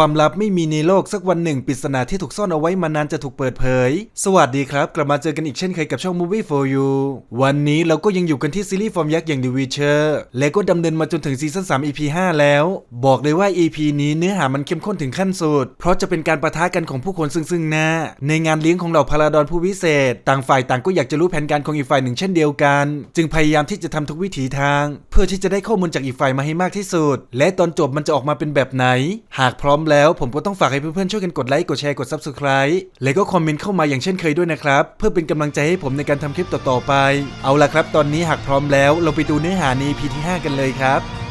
ความลับไม่มีในโลกสักวันหนึ่งปริศนาที่ถูกซ่อนเอาไว้มานานจะถูกเปิดเผย สวัสดีครับ กลับมาเจอกันอีกเช่นเคยกับช่อง Movie for You วันนี้เราก็ยังอยู่กันที่ซีรีส์ฟอร์มยักษ์อย่าง The Witcher และก็ดำเนินมาจนถึงซีซั่น3 EP 5 แล้ว บอกเลยว่า EP นี้เนื้อหามันเข้มข้นถึงขั้นสุด เพราะจะเป็นการประทะกันของผู้คนซึ่งซึ่งหน้า ในงานเลี้ยงของเหล่าพาราดอนผู้วิเศษ ต่างฝ่ายต่างก็อยากจะรู้แผนการของอีกฝ่ายหนึ่งเช่นเดียวกัน จึงพยายามที่จะทำทุกวิถีทาง เพื่อที่จะได้ข้อมูลจากอีกฝ่ายมาให้มากที่สุด และตอนจบมันจะออกมาเป็นแบบไหน หากพร้อมแล้วผมก็ต้องฝากให้เพื่อนๆช่วยกันกดไลค์กดแชร์กด Subscribe และก็คอมเมนต์เข้ามาอย่างเช่นเคยด้วยนะครับ เพื่อเป็นกำลังใจให้ผมในการทำคลิปต่อๆไป เอาล่ะครับ ตอนนี้หากพร้อมแล้ว เราไปดูเนื้อหาใน EP ที่ 5 กันเลยครับ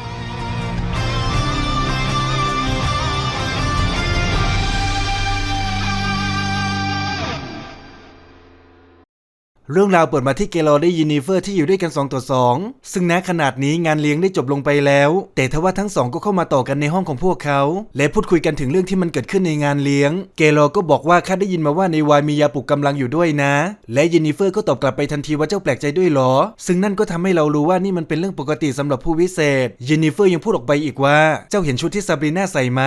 เรื่องราวเปิดมาที่เกลอได้ยินิเฟอร์ที่อยู่ด้วยกัน2ต่อ2 ซึ่งณขนาดนี้งานเลี้ยงได้จบลงไปแล้ว แต่ทว่าทั้งสองก็เข้ามาต่อกันในห้องของพวกเขา และพูดคุยกันถึงเรื่องที่มันเกิดขึ้นในงานเลี้ยง เกลอก็บอกว่าข้าได้ยินมาว่าในวายมียาปลุกกำลังอยู่ด้วยนะ และยินิเฟอร์ก็ตอบกลับไปทันทีว่าเจ้าแปลกใจด้วยหรอ ซึ่งนั่นก็ทำให้เรารู้ว่านี่มันเป็นเรื่องปกติสำหรับผู้วิเศษยินิเฟอร์ยังพูดออกไปอีกว่า เจ้าเห็นชุดที่ซาบรีน่าใส่ไหม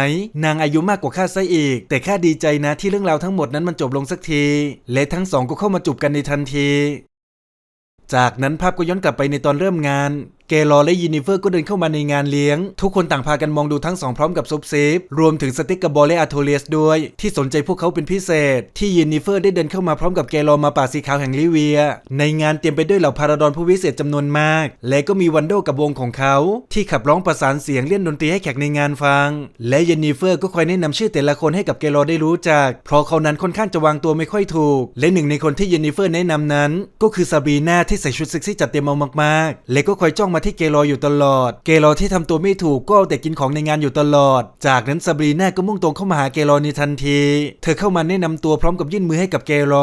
นางอายุมากกว่าข้าซะอีก แต่ข้าดีใจนะที่เรื่องราวทั้งหมดนั้นมันจบลงสักที และทั้งสองก็เข้ามาจูบกันในทันทีจากนั้นภาพก็ย้อนกลับไปในตอนเริ่มงาน เกลอและยินิเฟอร์ก็เดินเข้ามาในงานเลี้ยง ทุกคนต่างพากันมองดูทั้งสองพร้อมกับซุปเซฟรวมถึงสติกกับบอลและอาโทเลียสด้วย ที่สนใจพวกเขาเป็นพิเศษ ที่ยินิเฟอร์ได้เดินเข้ามาพร้อมกับเกลอมาป่าสีขาวแห่งลิเวีย ในงานเต็มไปด้วยเหล่าพาราดอนผู้วิเศษจำนวนมาก และก็มีวันโดกับวงของเขา ที่ขับร้องประสานเสียงเล่นดนตรีให้แขกในงานฟัง และยินิเฟอร์ก็คอยแนะนำชื่อแต่ละคนให้กับเกลอได้รู้จัก เพราะเขานั้นค่อนข้างจะวางตัวไม่ค่อยถูก และหนึ่งในคนที่ยินิเฟอร์แนะนำนั้น ก็คือซาบีนาที่ใส่ชุดเซ็กซี่จัดเต็มมามากๆ และก็คอยจ้องมาที่เกลออยู่ตลอด เกลอที่ทำตัวไม่ถูกก็เอาแต่กินของในงานอยู่ตลอด จากนั้นซาบรีน่าก็มุ่งตรงเข้ามาหาเกลในทันที เธอเข้ามาแนะนำตัวพร้อมกับยื่นมือให้กับเกล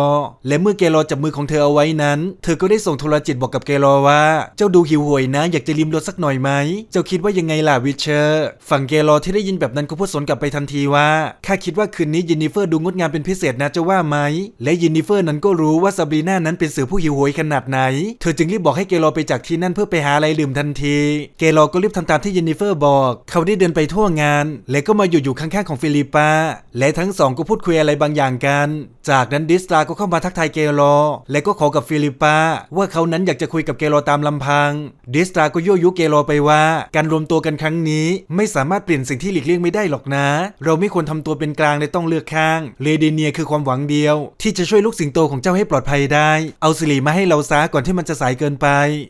และเมื่อเกลจับมือของเธอเอาไว้นั้น เธอก็ได้ส่งโทรจิตบอกกับเกลว่า เจ้าดูหิวโหวยนะ อยากจะลิมรสสักหน่อยไหม เจ้าคิดว่ายังไงล่ะวิเชอร์ ฝั่งเกลที่ได้ยินแบบนั้นก็พูดสวนกลับไปทันทีว่าข้าคิดว่าคืนนี้ยินนิเฟอร์ดูงดงามเป็นพิเศษนะจะว่าไหม และยินนิเฟอร์นั้นก็รู้ว่าซาบรีน่านั้นเป็นเสือผู้หิวโหยขนาดไหน เธอจึงรีบบอกให้เกลไปจากที่นั่นเพื่อไปหาอะไรดื่มทันที เกลก็รีบทำตามที่ยินนิเฟอร์บอก เขาได้เดินไปทั่วงาน และก็มาอยู่อยู่ข้างๆของฟิลิปปา และทั้งสองก็พูดคุยอะไรบางอย่างกัน จากนั้นดิสตราก็เข้ามาทักทายเกโลและก็ขอกับฟิลิปปา ว่าเขานั้นอยากจะคุยกับเกโลตามลำพัง ดิสตราก็ยั่วยุเกโลไปว่า การรวมตัวกันครั้งนี้ ไม่สามารถเปลี่ยนสิ่งที่หลีกเลี่ยงไม่ได้หรอกนะ เราไม่ควรทำตัวเป็นกลางและต้องเลือกข้างเลเดเนียคือความหวังเดียว ที่จะช่วยลูกสิงโตของเจ้าให้ปลอดภัยได้ เอาสิริมาให้เราซะก่อนที่มันจะสายเกินไป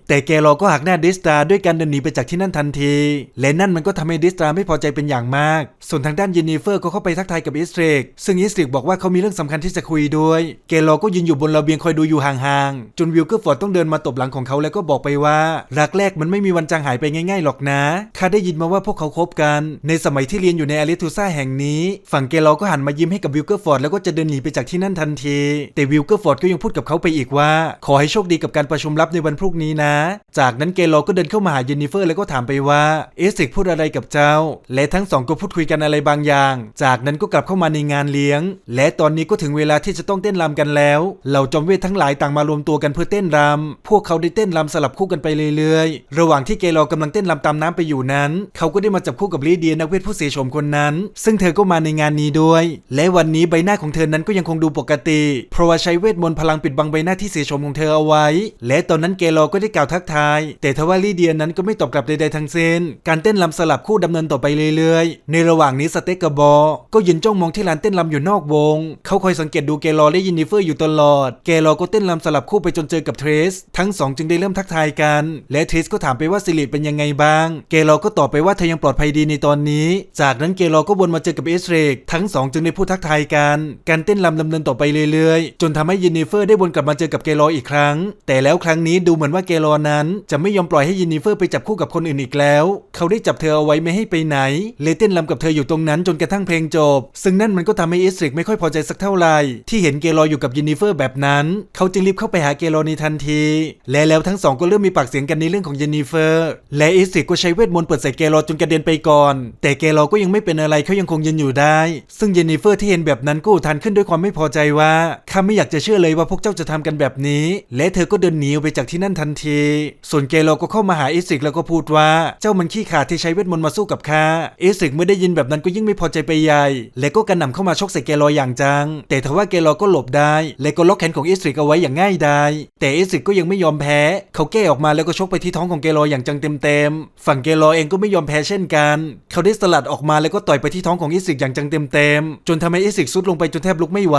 แต่เกลก็หักหน้าดิสตราด้วยการเดินหนีไปจากที่นั่นทันที และนั่นมันก็ทำให้ดิสตราไม่พอใจเป็นอย่างมาก ส่วนทางด้านเยนนิเฟอร์ก็เข้าไปทักทายกับอิสเตรกซึ่งอิสเตรกบอกว่าเขามีเรื่องสำคัญที่จะคุยด้วยเกลก็ยืนอยู่บนระเบียงคอยดูอยู่ห่างๆจนวิลเกอร์ฟอร์ดต้องเดินมาตบหลังของเขาแล้วก็บอกไปว่า รักแรกมันไม่มีวันจางหายไปง่ายๆหรอกนะข้าได้ยินมาว่าพวกเขาคบกัน ในสมัยที่เรียนอยู่ในอาริทูซ่าแห่งนี้ ฝั่งเกลก็หันมายิ้มให้กับวิลเกอร์ฟอร์ดแล้วก็จะเดินหนีไปจากที่นั่นทันที แต่วิลเกอร์ฟอร์ดก็ยังพูดกับเขาไปอีกว่า ขอให้โชคดีกับการประชุมลับในวันพรุ่งนี้นะ จากนั้นเกลก็เดินเข้ามาหาเยนนิเฟอร์แล้วก็ถามไปว่าเอสเซกพูดอะไรกับเจ้า และทั้งสองก็พูดคุยกันอะไรบางอย่าง จากนั้นก็กลับเข้ามาในงานเลี้ยง และตอนนี้ก็ถึงเวลาที่จะต้องเต้นรำกันแล้วเหล่าจอมเวททั้งหลายต่างมารวมตัวกันเพื่อเต้นรำพวกเขาได้เต้นรำสลับคู่กันไปเรื่อยๆ ระหว่างที่เกลอกำลังเต้นรำตามน้ำไปอยู่นั้น เขาก็ได้มาจับคู่กับลีเดียนักเวทผู้เสียโฉมคนนั้น ซึ่งเธอก็มาในงานนี้ด้วย และวันนี้ใบหน้าของเธอนั้นก็ยังคงดูปกติ เพราะว่าใช้เวทมนต์พลังปิดบังใบหน้าที่เสียโฉมของเธอเอาไว้ และตอนนั้นเกลอก็ได้กล่าวทักทาย แต่ทว่าลีเดียนั้นก็ไม่ตอบกลับใดๆทั้งสิ้น การเต้นรำสลับคู่ดำเนินต่อไปเรื่อยๆ ในระหว่างนี้สเต็กกับบอก็ยืนจ้องมองที่ลานเต้นรำอยู่นอกวง เขาคอยสังเกตดูเกลอและยินนิเฟอร์อยู่ตลอด เกลอก็เต้นรำสลับคู่ไปจนเจอกับเทรส ทั้งสองจึงได้เริ่มทักทายกัน และเทรสก็ถามไปว่าสิริเป็นยังไงบ้าง เกลอก็ตอบไปว่าเธอยังปลอดภัยดีในตอนนี้ จากนั้นเกลอก็วนมาเจอกับเอสเรกทั้งสองจึงได้พูดทักทายกัน การเต้นรำดำเนินต่อไปเรื่อยๆ จนทำให้ยินนิเฟอร์ได้วนกลับมาเจอกับเกลออีกครั้ง แต่แล้วครั้งนี้ดูเหมือนว่าเกลอนั้นจะไม่ยอมปล่อยให้ยินนิเฟอร์ไปจับคู่กับคนอื่นอีกแล้ว เขาได้จับเธอเอาไว้ไม่ให้ไปไหน เลเต้นรำกับเธออยู่ตรงนั้นจนกระทั่งเพลงจบ ซึ่งนั่นมันก็ทำให้เอสเรกไม่ค่อยพอใจสักเท่าไหร่ที่เห็นเกลออยู่กับยินนิเฟอร์แบบนั้น เขาจึงรีบเข้าไปหาเกลอในทันที และแล้วทั้งสองก็เริ่มมีปากเสียงกันในเรื่องของยินนิเฟอร์ และเอสเรกก็ใช้เวทมนต์เปิดใส่เกลอจนกระเด็นไปก่อน แต่เกลอก็ยังไม่เป็นอะไรเขายังคงยืนอยู่ได้ ซึ่งยินนิเฟอร์ที่เห็นแบบนั้นก็อุทานขึ้นด้วยความไม่พอใจว่าข้าไม่อยากจะเชื่อเลยว่าพวกเจ้าจะทำกันแบบนี้ และเธอก็เดินหนีออกไปจากที่นั่นทันที ส่วนเกลอก็เข้ามาหาอิสิกแล้วก็พูดว่าเจ้ามันขี้ขาดที่ใช้เวทมนต์มาสู้กับข้าอิสิกเมื่อได้ยินแบบนั้นก็ยิ่งไม่พอใจไปใหญ่ และก็กระหน่ำเข้ามาชกใส่เกลออย่างจัง แต่ทว่าเกลอก็หลบได้ และก็ล็อกแขนของอิสิกเอาไว้อย่างง่ายดายแต่อิสิกก็ยังไม่ยอมแพ้ เขาแก้ออกมาแล้วก็ชกไปที่ท้องของเกลออย่างจังเต็มๆฝั่งเกลอเองก็ไม่ยอมแพ้เช่นกัน เขาได้สลัดออกมาแล้วก็ต่อยไปที่ท้องของอิสิกอย่างจังเต็มๆจนทำให้อิสิกซุดลงไปจนแทบลุกไม่ไหว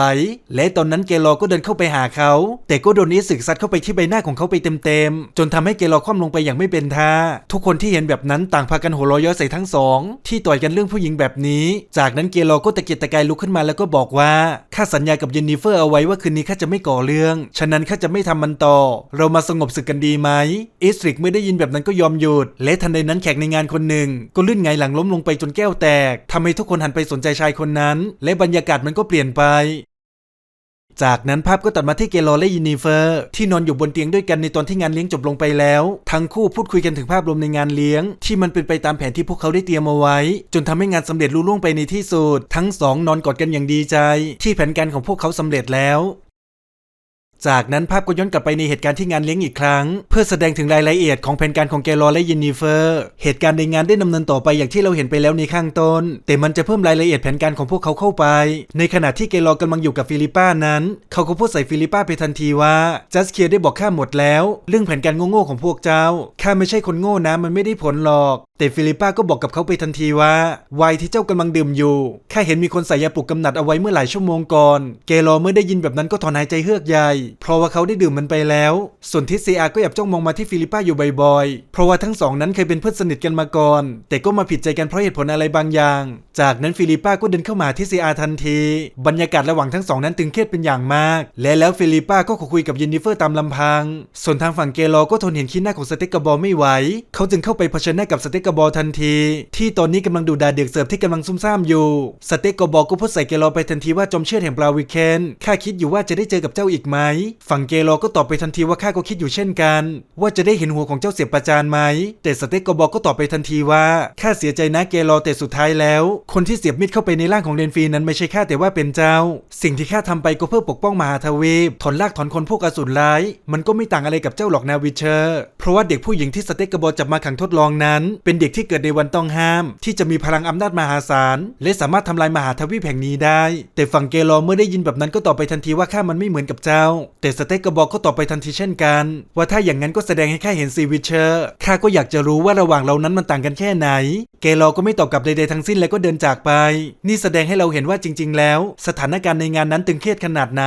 และตอนนั้นเกลอก็เดินเข้าไปหาเขา แต่ก็โดนอิสิกซัดเข้าไปที่ใบหน้าของเขาไปเต็มๆจนทำให้เกลอคว่ำลงไปอย่างไม่เป็นท่า ทุกคนที่เห็นแบบนั้นต่างพากันหัวเราะเย้อใส่ทั้งสอง ที่ต่อยกันเรื่องผู้หญิงแบบนี้ จากนั้นเกลอก็ตะเกียกตะกายลุกขึ้นมาแล้วก็บอกว่าข้าสัญญากับเยนนิเฟอร์เอาไว้ว่าคืนนี้ข้าจะไม่ก่อเรื่อง ฉะนั้นข้าจะไม่ทำมันต่อ เรามาสงบศึกกันดีไหมอิสริกเมื่อได้ยินแบบนั้นก็ยอมหยุด และทันใดนั้นแขกในงานคนหนึ่ง ก็ลื่นไงหลังล้มลงไปจนแก้วแตกทำให้ทุกคนหันไปสนใจชายคนนั้น และบรรยากาศมันก็เปลี่ยนไป จากนั้นภาพก็ตัดมาที่เกลอและยินีเฟอร์ ที่นอนอยู่บนเตียงด้วยกันในตอนที่งานเลี้ยงจบลงไปแล้ว ทั้งคู่พูดคุยกันถึงภาพรวมในงานเลี้ยง ที่มันเป็นไปตามแผนที่พวกเขาได้เตรียมเอาไว้ จนทำให้งานสำเร็จลุล่วงไปในที่สุด ทั้งสองนอนกอดกันอย่างดีใจ ที่แผนการของพวกเขาสำเร็จแล้ว จากนั้นภาพก็ย้อนกลับไปในเหตุการณ์ที่งานเลี้ยงอีกครั้ง เพื่อแสดงถึงรายละเอียดของแผนการของเกลอและยินนิเฟอร์ เหตุการณ์ในงานได้ดำเนินต่อไปอย่างที่เราเห็นไปแล้วในข้างต้น แต่มันจะเพิ่มรายละเอียดแผนการของพวกเขาเข้าไป ในขณะที่เกลอกำลังอยู่กับฟิลิป้านั้น เขาก็พูดใส่ฟิลิป้าไปทันทีว่าจัสเคียได้บอกข้าหมดแล้ว เรื่องแผนการโง่ๆของพวกเจ้าข้าไม่ใช่คนโง่นะมันไม่ได้ผลหรอก แต่ฟิลิป้าก็บอกกับเขาไปทันทีว่าไวน์ที่เจ้ากำลังดื่มอยู่ข้าเห็นมีคนใส่ยาปลุกกำหนัดเอาไว้เมื่อหลายชั่วโมงก่อน เกลอเมื่อได้ยินแบบนั้นก็ถอนหายใจเฮือกใหญ่เพราะว่าเขาได้ดื่มมันไปแล้ว ส่วนทิซีอาก็แอบจ้องมองมาที่ฟิลิปป้าอยู่บ่อยๆ เพราะว่าทั้งสองนั้นเคยเป็นเพื่อนสนิทกันมาก่อน แต่ก็มาผิดใจกันเพราะเหตุผลอะไรบางอย่าง จากนั้นฟิลิปป้าก็เดินเข้ามาที่ซีอาทันที บรรยากาศระหว่างทั้งสองนั้นตึงเครียดเป็นอย่างมาก และแล้วฟิลิปป้าก็คุยกับเยนนิเฟอร์ตามลำพัง ส่วนทางฝั่งเกลอก็ทนเห็นขี้หน้าของสเต็กกระบอลไม่ไหว เขาจึงเข้าไปเผชิญหน้ากับสเต็กกระบอลทันที ที่ตอนนี้กำลังดูดาเดือกเสิร์ฟที่กำลังซุ่มซ่ามอยู่ สเต็กกระบอก็พูดใส่เกลอไปทันทีว่าจอมเชื่อดแห่งปลาวิเคนข้าคิดอยู่ว่าจะได้เจอกับเจ้าอีกไหมฝั่งเกโลก็ตอบไปทันทีว่าข้าก็คิดอยู่เช่นกัน ว่าจะได้เห็นหัวของเจ้าเสียบประจานไหม แต่สเต็กกระบอกก็ตอบไปทันทีว่าข้าเสียใจนะเกโลแต่สุดท้ายแล้ว คนที่เสียบมิดเข้าไปในร่างของเรนฟีนั้นไม่ใช่ข้าแต่ว่าเป็นเจ้า สิ่งที่ข้าทำไปก็เพื่อปกป้องมหาทวีปถอนลากถอนคนพวกอสูรร้าย มันก็ไม่ต่างอะไรกับเจ้าหรอกนาวิเชอร์ เพราะว่าเด็กผู้หญิงที่สเต็กกระบอกจับมาขังทดลองนั้น เป็นเด็กที่เกิดในวันต้องห้าม ที่จะมีพลังอำนาจมหาศาล และสามารถทำลายมหาทวีปแห่งนี้ได้ แต่ฝั่งเกโลเมื่อได้ยินแบบนั้นก็ตอบไปทันทีว่าข้ามันไม่เหมือนกับเจ้าแต่สเต็กกระบอกก็ตอบไปทันทีเช่นกัน ว่าถ้าอย่างนั้นก็แสดงให้ข้าเห็นซีวิเชอร์ข้าก็อยากจะรู้ว่าระหว่างเรานั้นมันต่างกันแค่ไหน เกลอก็ไม่ตอบกลับใดๆทั้งสิ้นแล้วก็เดินจากไป นี่แสดงให้เราเห็นว่าจริง ๆ แล้ว สถานการณ์ในงานนั้นตึงเครียดขนาดไหน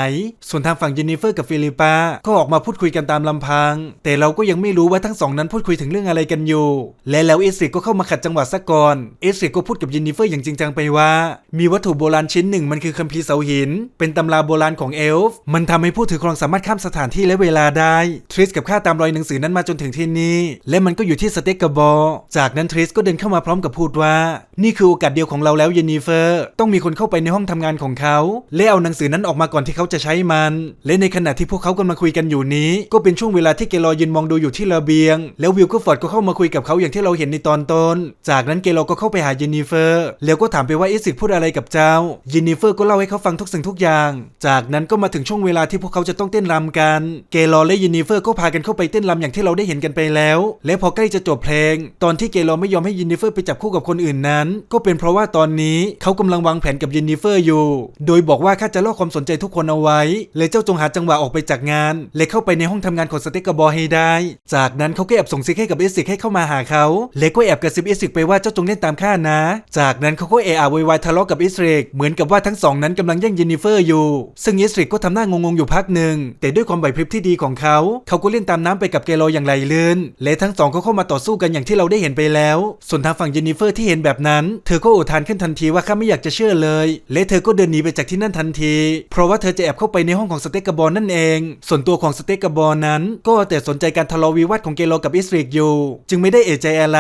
ส่วนทางฝั่งเจนนิเฟอร์กับฟิลิปาก็ออกมาพูดคุยกันตามลำพัง แต่เราก็ยังไม่รู้ว่าทั้งสองนั้นพูดคุยถึงเรื่องอะไรกันอยู่ และแล้วเอสริกก็เข้ามาขัดจังหวะซะก่อนเอสริกก็พูดกับเจนนิเฟอร์อย่างจริงจังไปว่า มีวัตถุโบราณชิ้นหนึ่งมันคือคัมภีร์เสาหิน เป็นตำราโบราณของเอลฟ์มันทำให้ผู้ถือครองสามารถข้ามสถานที่และเวลาได้ ทริสกับข้าตามรอยหนังสือนั้นมาจนถึงที่นี่ และมันก็อยู่ที่สเต็กกระบอจากนั้นทริสก็เดินเข้ามาพร้อมกับพูดว่า นี่คือโอกาสเดียวของเราแล้วเยนนิเฟอร์ ต้องมีคนเข้าไปในห้องทำงานของเขา และเอาหนังสือนั้นออกมาก่อนที่เขาจะใช้มัน และในขณะที่พวกเขากำลังคุยกันอยู่นี้ ก็เป็นช่วงเวลาที่เกลอยืนมองดูอยู่ที่ระเบียง แล้ววิลก็ฟอร์ดก็เข้ามาคุยกับเขาอย่างที่เราเห็นในตอนต้น จากนั้นเกลอก็เข้าไปหาเยนนิเฟอร์ แล้วก็ถามไปว่าเอสิกพูดอะไรกับเจ้าเยนนิเฟอร์ก็เล่าให้เขาฟังทุกสิ่งทุกอย่าง จากนั้นก็มาถึงช่วงเวลาที่พวกเขาจะต้องเต้นรำกัน เกลอและยนนิเฟอร์ก็พากันเข้าไปเต้นรำอย่างที่เราได้เห็นกันไปแล้ว และพอใกล้จะจบเพลง ตอนที่เกลอไม่ยอมให้ยนนิเฟอร์ไปจับคู่กับคนอื่นนั้น ก็เป็นเพราะว่าตอนนี้เขากำลังวางแผนกับยนนิเฟอร์อยู่ โดยบอกว่าข้าจะล่อความสนใจทุกคนเอาไว้ และเจ้าจงหาจังหวะออกไปจากงาน และเข้าไปในห้องทำงานของสเต็กกระบอให้ได้ จากนั้นเขาก็แอบส่งซิกให้กับเอสิกให้เข้ามาหาเขาและก็แอบกระซิบเอสิกไปว่าเจ้าจงเล่นตามข้านะ จากนั้นเขาก็เอะอะวยวายทะเลาะกับอิสริกเหมือนกับว่าทั้งสองนั้นกำลังแย่งยนนิเฟอร์อยู่ ซึ่งอิสริกก็ทำหน้างงๆอยู่พักหนึ่งแต่ด้วยความไหวพริบที่ดีของเขา เขาก็เล่นตามน้ำไปกับเกโลอย่างไหลลื่น และทั้งสองก็เข้ามาต่อสู้กันอย่างที่เราได้เห็นไปแล้ว ส่วนทางฝั่งเยนนิเฟอร์ที่เห็นแบบนั้น เธอก็อุทานขึ้นทันทีว่าข้าไม่อยากจะเชื่อเลย และเธอก็เดินหนีไปจากที่นั่นทันที เพราะว่าเธอจะแอบเข้าไปในห้องของสเต็กกระบอลนั่นเอง ส่วนตัวของสเต็กกระบอลนั้น ก็แต่สนใจการทะเลาะวิวาทของเกโลกับอิสริกอยู่ จึงไม่ได้เอะใจอะไร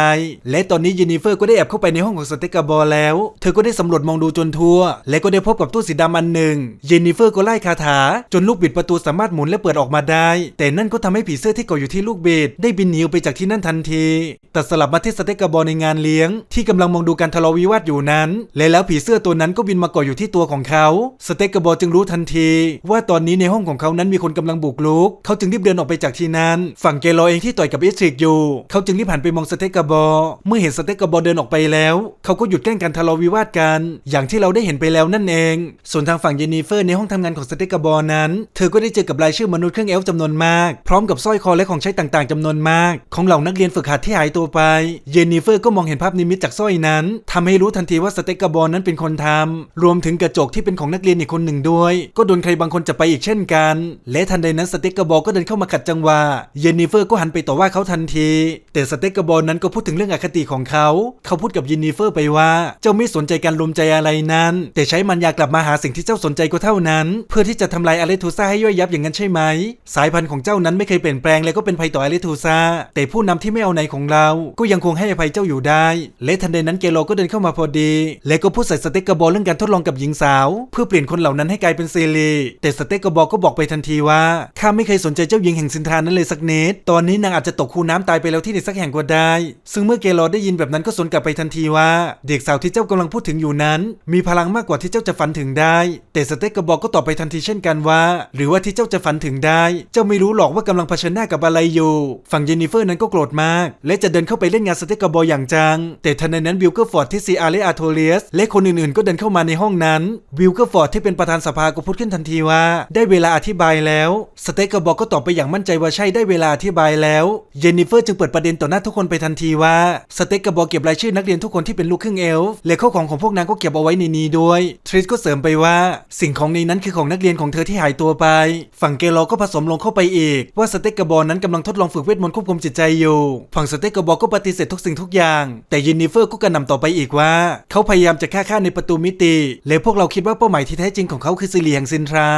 และตอนนี้เยนนิเฟอร์ก็ได้แอบเข้าไปในห้องของสเต็กกระบอลแล้ว เธอก็ได้สำรวจมองดูจนทั่ว และก็ได้พบกับตู้สีดำอันหนึ่งเยนนิเฟอร์ก็ไล่คาถาจนลูกบิดประตูสามารถหมุนและเปิดออกมาได้ แต่นั่นก็ทำให้ผีเสื้อที่เกาะอยู่ที่ลูกบิดได้บินหนีไปจากที่นั่นทันทีแต่สลับมาที่สเต็กกระบอลในงานเลี้ยง ที่กำลังมองดูการทะเลาะวิวาทอยู่นั้น และแล้วผีเสื้อตัวนั้นก็บินมาเกาะอยู่ที่ตัวของเขา สเต็กกระบอลจึงรู้ทันที ว่าตอนนี้ในห้องของเขานั้นมีคนกำลังบุกรุก เขาจึงรีบเดินออกไปจากที่นั้น ฝั่งเกลอเองที่ต่อยกับอิสริกอยู่ เขาจึงรีบหันไปมองสเต็กกระบอลเมื่อเห็นสเต็กกระบอลเดินออกไปแล้ว เขาก็หยุดแกล้งการทะเลาะวิวาทกัน อย่างที่เราได้เห็นไปแล้วนั่นเอง ส่วนทางฝั่งเยนนิเฟอร์ในห้องทำงานของสเต็กกระบอลนั้น เธอก็ได้เจอกับรายชื่อมนุษย์เครื่องเอลฟ์จำนวนมาก พร้อมกับสร้อยคอและของใช้ต่างๆจำนวนมาก ของเหล่านักเรียนฝึกหัดที่หายตัวไป เยนนิเฟอร์ก็มองเห็นภาพนิมิตจากสร้อยนั้นทำให้รู้ทันทีว่าสเต็กกระบอลนั้นเป็นคนทำรวมถึงกระจกที่เป็นของนักเรียนอีกคนหนึ่งด้วย ก็โดนใครบางคนจะไปอีกเช่นกัน และทันใดนั้นสเต็กกระบอลก็เดินเข้ามาขัดจังหวะ เยนนิเฟอร์ก็หันไปต่อว่าเขาทันที แต่สเต็กกระบอลนั้นก็พูดถึงเรื่องอคติของเขา เขาพูดกับเยนนิเฟอร์ไปว่า เจ้าไม่สนใจการรวมใจอะไรนั้น แต่ใช้มันยากลับมาหาสิ่งที่เจ้าสนใจก็เท่านั้น เพื่อที่จะทำลายอาเลทูซ่าให้ย่อยยับอย่างนั้นใช่ไหม สายพันธุ์ของเจ้านั้นไม่เคยเปลี่ยนแปลงและก็เป็นภัยต่ออาเลทูซาแต่ผู้นำที่ไม่เอาไหนของเรา ก็ยังคงให้อภัยเจ้าอยู่ได้ และทันใดนั้นเกโลก็เดินเข้ามาพอดี และก็พูดใส่สเต็กกระบอลเรื่องการทดลองกับหญิงสาว เพื่อเปลี่ยนคนเหล่านั้นให้กลายเป็นเซรีแต่สเต็กกระบอลก็บอกไปทันทีว่าข้าไม่เคยสนใจเจ้าหญิงแห่งสินทานั้นเลยสักนิดตอนนี้นางอาจจะตกคูน้ำตายไปแล้วที่ไหนสักแห่งก็ได้ ซึ่งเมื่อเกโลได้ยินแบบนั้นก็สวนกลับไปทันทีว่า เด็กสาวที่เจ้ากำลังพูดถึงอยู่นั้น มีพลังมากกว่าที่เจ้าจะฝันถึงได้ แต่สเต็กกระบอกก็ตอบไปทันทีเช่นกันว่า หรือว่าที่เจ้าจะฝันถึงได้ เจ้าไม่รู้หรอกว่ากำลังเผชิญหน้ากับอะไรอยู่ ฝั่งเยนนิเฟอร์นั้นก็โกรธมาก และจะเดินเข้าไปเล่นงานสเต็กกระบอกอย่างจัง แต่ทันใดนั้นวิลเกอร์ฟอร์ดที่ซีอาร์และอาโทเลียสและคนอื่นๆ ก็เดินเข้ามาในห้องนั้น วิลเกอร์ฟอร์ดที่เป็นประธานสภาก็พูดขึ้นทันทีว่า ได้เวลาอธิบายแล้วสเต็กกระบอกก็ตอบไปอย่างมั่นใจว่าใช่ได้เวลาอธิบายแล้วเยนนิเฟอร์จึงเปิดประเด็นต่อหน้าทุกคนไปทันทีว่าสเต็กกระบอกเก็บรายชื่อนักเรียนทุกคนที่เป็นลูกครึ่งเอลฟ์และข้าวของของพวกนางก็เก็บเอาไว้ในนี้ด้วยทริสก็เสริมไปว่า สิ่งของในนั้นคือของนักเรียนของเธอที่หายตัวไปฝั่งเกลอก็ผสมลงเข้าไปอีก ว่าสเต็กกระบอกนั้นกำลังทดลองฝึกเวทมนต์ควบคุมจิตใจอยู่ฝั่งสเต็กกระบอกก็ปฏิเสธทุกสิ่งทุกอย่าง แต่เยนนิเฟอร์ก็กระหน่ำต่อไปอีกว่า เขาพยายามจะฆ่าข้าในประตูมิติ และพวกเราคิดว่าเป้าหมายที่แท้จริงของเขาคือซิลีแห่งซินทรา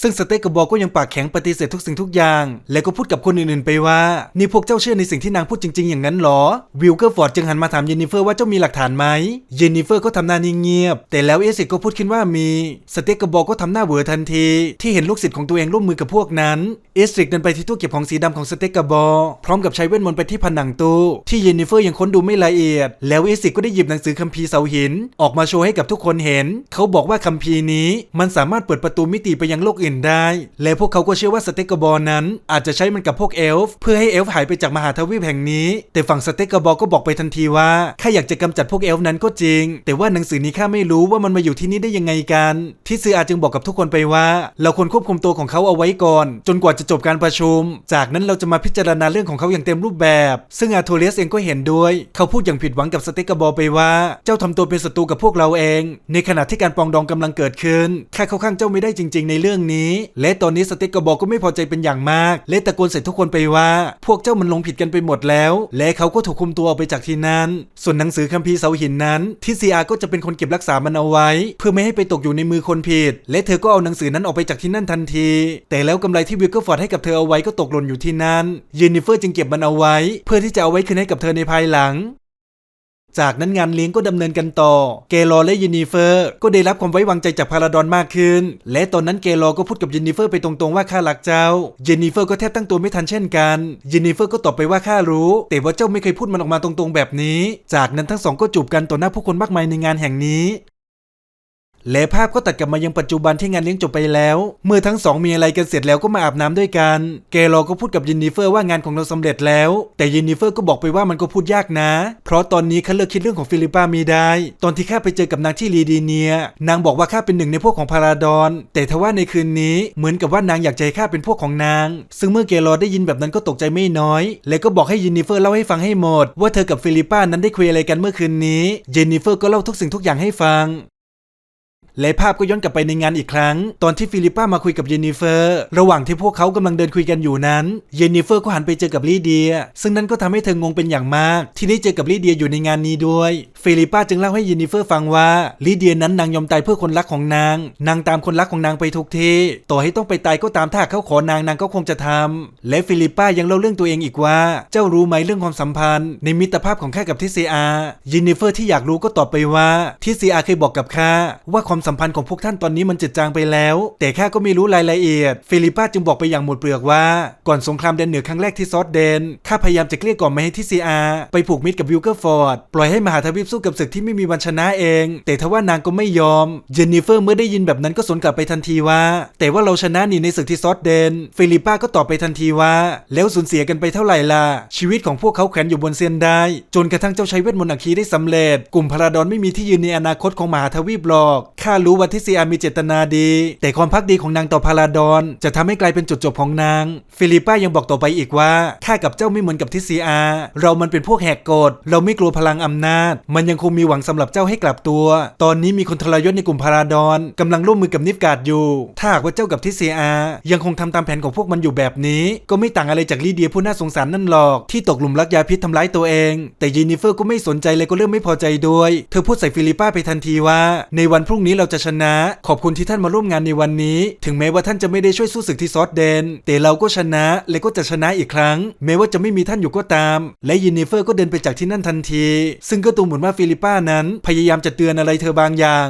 ซึ่งสเต็กกระบอกก็ยังปากแข็งปฏิเสธทุกสิ่งทุกอย่าง และก็พูดกับคนอื่นๆไปว่า นี่พวกเจ้าเชื่อในสิ่งที่นางพูดจริงๆอย่างนั้นหรอ วิลเกอร์ฟอร์ดจึงหันมาถามเยนนิเฟอร์ว่าเจ้ามีหลักฐานไหมเยนนิเฟอร์ก็ทำหน้านิ่งเงียบ แต่แล้วเอสิกก็พูดขึ้นว่ามี สเต็กกระบอกก็ทำหน้าเบื่อทันที ที่เห็นลูกศิษย์ของตัวเองร่วมมือกับพวกนั้นเอสริกเดินไปที่ตู้เก็บของสีดำของสเต็กกระบอพร้อมกับใช้เวทมนต์ไปที่ผนังตู้ที่เยนนิเฟอร์ยังค้นดูไม่ละเอียด แล้วเอสิกก็ได้หยิบหนังสือคัมภีร์เสาหิน ออกมาโชว์ให้กับทุกคนเห็น เขาบอกว่าคัมภีร์นี้มันสามารถเปิดประตูมิติไปยังโลกอื่นได้ และพวกเขาก็เชื่อว่าสเต็กกระบอนั้น อาจจะใช้มันกับพวกเอลฟ์เพื่อให้เอลฟ์หายไปจากมหาทวีปแห่งนี้ แต่ฝั่งสเต็กกระบอกก็บอกไปทันทีว่าข้าอยากจะกำจัดพวกเอลฟ์นั้นก็จริง แต่ว่าหนังสือนี้ข้าไม่รู้ว่ามันมาอยู่ที่นี่ได้ยังไงกัน ที่ซืออาจึงบอกกับทุกคนไปว่า เราควรควบคุมตัวของเขาเอาไว้ก่อน จนกว่าจะจบการประชุม จากนั้นเราจะมาพิจารณาเรื่องของเขาอย่างเต็มรูปแบบ ซึ่งอาโทเลียสเองก็เห็นด้วย เขาพูดอย่างผิดหวังกับสเต็กกระบอไปว่า เจ้าทำตัวเป็นศัตรูกับพวกเราเอง ในขณะที่การปองดองกำลังเกิดขึ้นข้าเข้าข้างเจ้าไม่ได้จริง ๆ ในเรื่องนี้ และตอนนี้สเต็กกระบอก็ไม่พอใจเป็นอย่างมาก และตะโกนใส่ทุกคนไปว่า พวกเจ้ามันลงผิดกันไปหมดแล้ว และเขาก็ถูกคุมตัวออกไปจากที่นั้น ส่วนหนังสือคัมภีร์เสาหินนั้นที่ซีอาก็จะเป็นคนเก็บรักษามันเอาไว้ เพื่อไม่ให้ไปตกอยู่ในมือคนผิด และเธอก็เอาหนังสือนั้นออกไปจากที่นั่นทันทีแต่แล้วกำไรที่วิลเกอร์ฟอร์ดให้กับเธอเอาไว้ก็ตกหล่นอยู่ที่นั่นเยนนิเฟอร์จึงเก็บมันเอาไว้ เพื่อที่จะเอาไว้คืนให้กับเธอในภายหลังจากนั้นงานเลี้ยงก็ดำเนินกันต่อ เกลอและยินีเฟอร์ก็ได้รับความไว้วางใจจากพาราดอนมากขึ้น และตอนนั้นเกลอก็พูดกับยินีเฟอร์ไปตรงๆว่าข้ารักเจ้ายินีเฟอร์ก็แทบตั้งตัวไม่ทันเช่นกันยินีเฟอร์ก็ตอบไปว่าข้ารู้ แต่ว่าเจ้าไม่เคยพูดมันออกมาตรงๆแบบนี้ จากนั้นทั้งสองก็จูบกันต่อหน้าผู้คนมากมายในงานแห่งนี้ และภาพก็ตัดกลับมายังปัจจุบันที่งานเลี้ยงจบไปแล้ว เมื่อทั้งสองมีอะไรกันเสร็จแล้วก็มาอาบน้ำด้วยกันเกลอก็พูดกับยินนิเฟอร์ว่างานของเราสำเร็จแล้ว แต่ยินนิเฟอร์ก็บอกไปว่ามันก็พูดยากนะ เพราะตอนนี้ข้าเลิกคิดเรื่องของฟิลิปปามีได้ ตอนที่ข้าไปเจอกับนางที่ลีดีเนีย นางบอกว่าข้าเป็นหนึ่งในพวกของพาราดอน แต่ทว่าในคืนนี้เหมือนกับว่านางอยากให้ข้าเป็นพวกของนาง ซึ่งเมื่อเกลอได้ยินแบบนั้นก็ตกใจไม่น้อย และก็บอกให้ยินนิเฟอร์เล่าให้ฟังให้หมด ว่าเธอกับฟิลิปปานั้นได้คุยอะไรกันเมื่อคืนนี้เยนนิเฟอร์ก็เล่าทุกสิ่งทุกอย่างให้ฟัง และภาพก็ย้อนกลับไปในงานอีกครั้ง ตอนที่ฟิลิปป้ามาคุยกับเยนนิเฟอร์ ระหว่างที่พวกเขากำลังเดินคุยกันอยู่นั้น เยนนิเฟอร์ก็หันไปเจอกับลีเดีย ซึ่งนั่นก็ทำให้เธองงเป็นอย่างมาก ที่ได้เจอกับลีเดียอยู่ในงานนี้ด้วยฟิลิปป้าจึงเล่าให้เยนนิเฟอร์ฟังว่าลีเดียนั้นนางยอมตายเพื่อคนรักของนาง นางตามคนรักของนางไปทุกที่ต่อให้ต้องไปตายก็ตามถ้าเขาขอนางนางก็คงจะทำและฟิลิปป้ายังเล่าเรื่องตัวเองอีกว่า เจ้ารู้ไหมเรื่องความสัมพันธ์ ในมิตรภาพของข้ากับทิเซีอาเยนนิเฟอร์ที่อยากรู้ก็ตอบไปว่าทิเซีอาเคยบอกกับข้าว่าความสัมพันธ์ของพวกท่านตอนนี้มันจืดจางไปแล้ว แต่ข้าก็ไม่รู้รายละเอียดฟิลิปปาจึงบอกไปอย่างหมดเปลือกว่า ก่อนสงครามแดนเหนือครั้งแรกที่ซอสเดนข้าพยายามจะเกลี้ยกล่อมไม่ให้ที่ซีอาไปผูกมิตรกับวิลเกอร์ฟอร์ดปล่อยให้มหาทวีปสู้กับศึกที่ไม่มีวันชนะเอง แต่ทว่านางก็ไม่ยอมเจนนิเฟอร์เมื่อได้ยินแบบนั้นก็สวนกลับไปทันทีว่า แต่ว่าเราชนะนี่ในศึกที่ซอสเดนฟิลิปปาก็ตอบไปทันทีว่า แล้วสูญเสียกันไปเท่าไหร่ล่ะชีวิตของพวกเขาแขวนอยู่บนเส้นได้ จนกระทั่งเจ้าใช้เวทมนต์อัคคีได้สำเร็จ กลุ่มพาราดอนไม่มีที่ยืนในอนาคตของมหาทวีปหรอกข้ารู้ว่าที่ซีอามีเจตนาดี แต่ความพักดีของนางต่อพาราดอนจะทำให้กลายเป็นจุดจบของนาง ฟิลิปป้ายังบอกต่อไปอีกว่าข้ากับเจ้าไม่เหมือนกับที่ซีอาเรามันเป็นพวกแหกกฎเราไม่กลัวพลังอำนาจ มันยังคงมีหวังสำหรับเจ้าให้กลับตัว ตอนนี้มีคนทรยศในกลุ่มพาราดอนกำลังร่วมมือกับนิฟกาดอยู่ ถ้าหากว่าเจ้ากับที่ซีอายังคงทำตามแผนของพวกมันอยู่แบบนี้ ก็ไม่ต่างอะไรจากลีเดียผู้น่าสงสารนั่นหรอกที่ตกหลุมรักยาพิษทำร้ายตัวเอง แต่ยินิเฟอร์ก็ไม่สนใจเลยก็เริ่มไม่พอใจด้วย เธอพูดใส่ฟิลิปป้าไปทันทีว่า ในวันพรุ่งนี้เราจะชนะ ขอบคุณที่ท่านมาร่วมงานในวันนี้ ถึงแม้ว่าท่านจะไม่ได้ช่วยสู้ศึกที่ซอสเดน แต่เราก็ชนะและก็จะชนะอีกครั้ง แม้ว่าจะไม่มีท่านอยู่ก็ตาม และยินิเฟอร์ก็เดินไปจากที่นั่นทันที ซึ่งก็ตูเหมือนว่าฟิลิปป้านั้น พยายามจะเตือนอะไรเธอบางอย่าง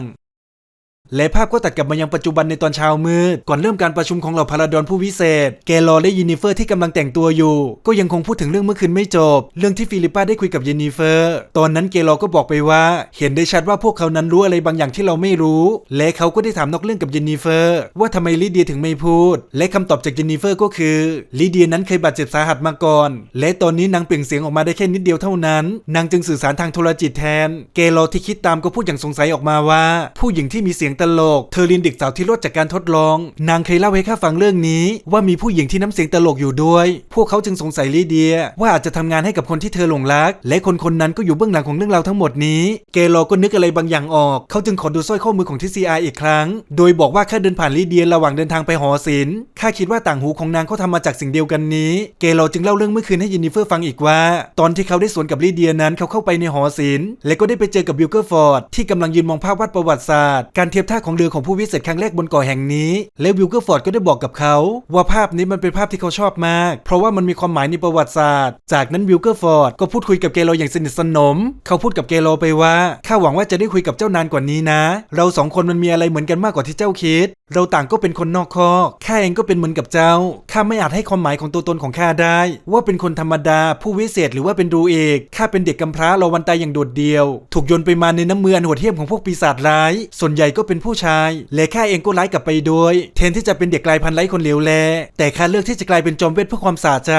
และภาพก็ตัดกลับมายังปัจจุบันในตอนเช้ามืด ก่อนเริ่มการประชุมของเหล่าพาราดอนผู้วิเศษ แกลอและยินิเฟอร์ที่กำลังแต่งตัวอยู่ ก็ยังคงพูดถึงเรื่องเมื่อคืนไม่จบ เรื่องที่ฟิลิปป้าได้คุยกับยินิเฟอร์ ตอนนั้นเกลอก็บอกไปว่า เห็นได้ชัดว่าพวกเขานั้นรู้อะไรบางอย่างที่เราไม่รู้ และเขาก็ได้ถามนอกเรื่องกับยินิเฟอร์ ว่าทำไมลิเดียถึงไม่พูด และคำตอบจากยินิเฟอร์ก็คือลิเดียนั้นเคยบาดเจ็บสาหัสมาก่อน และตอนนี้นางเปล่งเสียงออกมาได้แค่นิดเดียวเท่านั้น นางจึงสื่อสารทางโทรจิตแทนเกลอที่คิดตามก็พูดอย่างสงสัยออกมาว่า ผู้หญิงที่มีเสียงตลก เธอลินเด็กสาวที่รอดจากการทดลอง นางเคยเล่าให้ข้าฟังเรื่องนี้ ว่ามีผู้หญิงที่น้ำเสียงตลกอยู่ด้วย พวกเขาจึงสงสัยลีเดีย ว่าอาจจะทำงานให้กับคนที่เธอหลงรัก และคนคนนั้นก็อยู่เบื้องหลังของเรื่องราวทั้งหมดนี้ เกโลก็นึกอะไรบางอย่างออก เขาจึงขอดูสร้อยข้อมือของทีซีอาอีกครั้ง โดยบอกว่าข้าเดินผ่านลีเดียระหว่างเดินทางไปหอศิลป์ข้าคิดว่าต่างหูของนางเขาทำมาจากสิ่งเดียวกันนี้ เกโลจึงเล่าเรื่องเมื่อคืนให้ยินนิเฟอร์ฟังอีกว่า ตอนที่เขาได้สวนกับลีเดียนั้นเขาเข้าไปในหอศิลป์และก็ได้ไปเจอกับบิลเกอร์ฟอร์ดที่กำลังยืนมองภาพวาดประวัติศาสตร์การเทียบท่าของเรือของผู้วิเศษครั้งแรกบนเกาะแห่งนี้ และวิลเกอร์ฟอร์ดก็ได้บอกกับเขา ว่าภาพนี้มันเป็นภาพที่เขาชอบมาก เพราะว่ามันมีความหมายในประวัติศาสตร์ จากนั้นวิลเกอร์ฟอร์ดก็พูดคุยกับเกโลอย่างสนิทสนม เขาพูดกับเกโลไปว่าข้าหวังว่าจะได้คุยกับเจ้านานกว่านี้นะ เราสองคนมันมีอะไรเหมือนกันมากกว่าที่เจ้าคิด เราต่างก็เป็นคนนอกคอกข้าเองก็เป็นเหมือนกับเจ้าข้าไม่อาจให้ความหมายของตัวตนของข้าได้ ว่าเป็นคนธรรมดา ผู้วิเศษหรือว่าเป็นดูเอกข้าเป็นเด็กกำพร้าราวันตายอย่างโดดเดี่ยว ถูกโยนไปมาในน้ำมืออันโหดเหี้ยมของพวกปีศาจร้าย ส่วนใหญ่ก็เป็นผู้ชายแลข้าเองก็ร้ายกลับไปด้วยแทนที่จะเป็นเด็กกลายพันธุ์ไร้คนเหลวแล แต่ข้าเลือกที่จะกลายเป็นจอมเวทเพื่อความสะใจ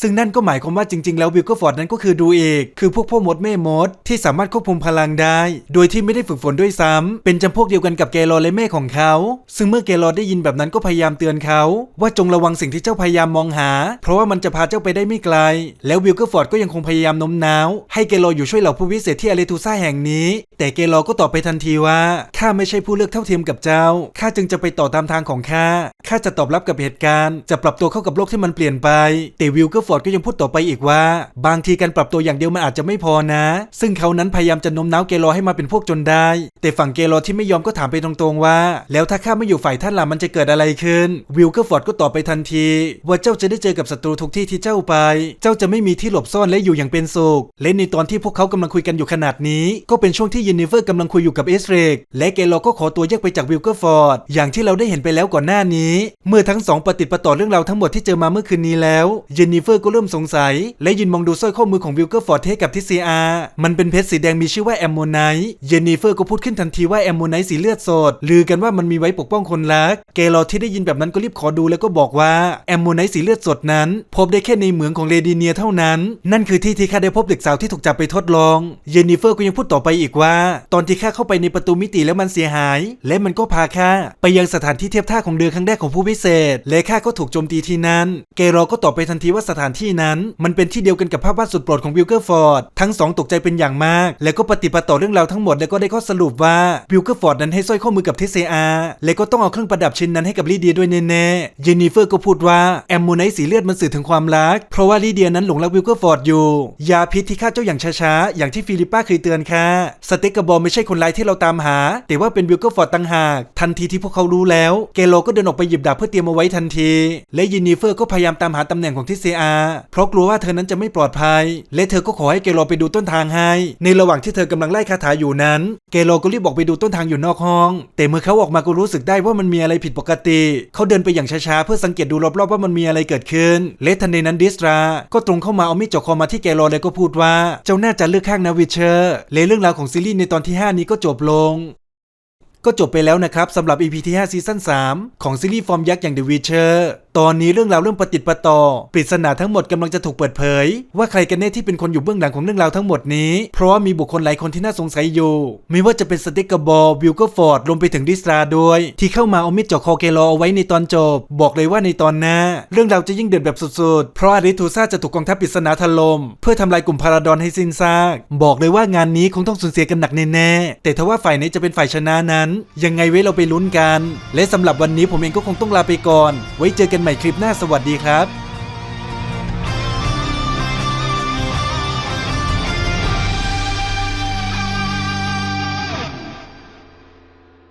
ซึ่งนั่นก็หมายความว่าจริงๆ แล้ววิลเกอร์ฟอร์ดนั้นก็คือดูเอกคือพวกพ่อมดแม่มด ที่สามารถควบคุมพลังได้ โดยที่ไม่ได้ฝึกฝนด้วยซ้ำเป็นจำพวกเดียวกันกับเกลอและแม่ของเขา ซึ่งเมื่อเกลอได้ยินแบบนั้นก็พยายามเตือนเขา ว่าจงระวังสิ่งที่เจ้าพยายามมองหา เพราะว่ามันจะพาเจ้าไปได้ไม่ไกล แล้ววิลเกอร์ฟอร์ดก็ยังคงพยายามโน้มน้าวให้เกลออยู่ช่วยเหล่าผู้วิเศษที่อาเลทูซ่าแห่งนี้ แต่เกลอก็ตอบไปทันทีว่าข้าไม่ใช่ผู้เลือกเท่าเทียมกับเจ้า ข้าจึงจะไปต่อตามทางของข้า ข้าจะตอบรับกับเหตุการณ์ จะปรับตัวเข้ากับโลกที่มันเปลี่ยนไป แต่วิลเกอร์ฟอร์ดก็ยังพูดต่อไปอีกว่า บางทีการปรับตัวอย่างเดียวมันอาจจะไม่พอนะ ซึ่งเขานั้นพยายามจะโน้มน้าวเกลอให้มาเป็นพวกจนได้ แต่ฝั่งเกลอที่ไม่ยอมก็ถามไปตรงๆว่า แล้วถ้าข้าไม่อยู่ฝ่ายท่านล่ะมันจะเกิดอะไรขึ้น วิลเกอร์ฟอร์ดก็ตอบไปทันที ว่าเจ้าจะได้เจอกับศัตรูทุกที่ที่เจ้าไป เจ้าจะไม่มีที่หลบซ่อนและอยู่อย่างเป็นสุขและในตอนที่พวกเขากำลังคุยกันอยู่ขนาดนี้ ก็เป็นช่วงที่ยินนิเฟอร์กำลังคุยอยู่กับเอสเรกและเกลอก็ขอตัวแยกไปจากวิลเกอร์ฟอร์ดอย่างที่เราได้เห็นไปแล้วก่อนหน้านี้ เมื่อทั้งสองปฏิดประต่อเรื่องราวทั้งหมดที่เจอมาเมื่อคืนนี้แล้วเจนนิเฟอร์ก็เริ่มสงสัย และยืนมองดูสร้อยข้อมือของวิลเกอร์ฟอร์ดเทกับทีซีอามันเป็นเพชรสีแดงมีชื่อว่าแอมโมไนท์เจนนิเฟอร์ก็พูดขึ้นทันทีว่าแอมโมไนท์สีเลือดสดลือกันว่ามันมีไว้ปกป้องคนรักเกลอที่ได้ยินแบบนั้นก็รีบขอดูแล้วก็บอกว่าแอมโมไนท์สีเลือดสดนั้น พบได้แค่ในเหมืองของเลดีเนียเท่านั้น นั่นคือที่ที่ข้าได้พบเด็กสาวที่ถูกจับไปทดลองเจนนิเฟอร์ก็ยังพูดต่อไปอีกว่า ตอนที่ข้าเข้าไปในประตูมิติแล้วมันเสียหายและมันก็พาข้าไปยังสถานที่เทียบท่าของเรือครั้งแรกของผู้พิเศษ และข้าก็ถูกโจมตีที่นั้น เกรอก็ตอบไปทันทีว่าสถานที่นั้น มันเป็นที่เดียวกันกับภาพวาดสุดโปรดของวิลเกอร์ฟอร์ดทั้งสองตกใจเป็นอย่างมาก และก็ปฏิปต่อเรื่องราวทั้งหมดแล้วก็ได้ข้อสรุปว่าวิลเกอร์ฟอร์ดนั้นให้สร้อยข้อมือกับเทเซอาและก็ต้องเอาเครื่องประดับชิ้นนั้นให้กับลีเดียด้วยแน่ๆเจนนิเฟอร์ก็พูดว่าแอมโมไนสีเลือดมันสื่อถึงความรัก เพราะว่าลีเดียนั้นหลงรักวิลเกอร์ฟอร์ดอยู่ ยาพิษที่ฆ่าเจ้าอย่างช้าๆอย่างที่ฟิลิปป้าเคยเตือนค่ะสเต็กกระบอมไม่ใช่คนร้ายที่เราตามหา แต่ว่าเป็นวิลเกอร์ฟอร์ดต่างหาก ทันทีที่พวกเขารู้แล้ว เกโลก็เดินออกไปหยิบดาบเพื่อเตรียมเอาไว้ทันที และยินนีเฟอร์ก็พยายามตามหาตำแหน่งของทิเซอาเพราะกลัวว่าเธอนั้นจะไม่ปลอดภัย และเธอก็ขอให้เกโลไปดูต้นทางให้ ในระหว่างที่เธอกำลังไล่คาถาอยู่นั้น เกโลก็รีบบอกไปดูต้นทางอยู่นอกห้อง แต่เมื่อเขาออกมาก็รู้สึกได้ว่ามันมีอะไรผิดปกติ เขาเดินไปอย่างช้าๆเพื่อสังเกตดูรอบๆว่ามันมีอะไรเกิดขึ้น และทันใดนั้นดิสรา ก็ตรงเข้ามาเอามีดจ่อคอมาที่เกโลเลยก็พูดว่าเจ้าน่าจะเลือกข้างนะวิเชอร์และเรื่องราวของซีรีส์ในตอนที่ 5 นี้ก็จบลง ก็จบไปแล้วนะครับสำหรับ EP ที่5ซีซั่น3ของซีรีส์ฟอร์มยักษ์อย่าง The Witcher ตอนนี้เรื่องราวเรื่องปฏิดประต่อปริศนาทั้งหมดกำลังจะถูกเปิดเผย ว่าใครกันแน่ที่เป็นคนอยู่เบื้องหลังของเรื่องราวทั้งหมดนี้ เพราะว่ามีบุคคลหลายคนที่น่าสงสัยอยู่ ไม่ว่าจะเป็นสเต็กกบอลวิลเกอร์ฟอร์ดรวมไปถึงดิสราด้วย ที่เข้ามาเอามีดจ่อคอเกลอเอาไว้ในตอนจบ บอกเลยว่าในตอนหน้า เรื่องราวจะยิ่งเดือดแบบสุดๆ เพราะอาริทูซาจะถูกกองทัพปริศนาถล่มเพื่อทำลายกลุ่มพาราดอนให้สิ้นซาก บอกเลยว่างานนี้คงต้องสูญเสียกันหนักแน่ๆแต่ถ้าว่าฝ่ายไหนจะเป็นฝ่ายชนะนั้น ยังไงไว้เราไปลุ้นกัน และสำหรับวันนี้ผมเองก็คงต้องลาไปก่อน ไว้เจอกันใหม่คลิปหน้าสวัสดีครับ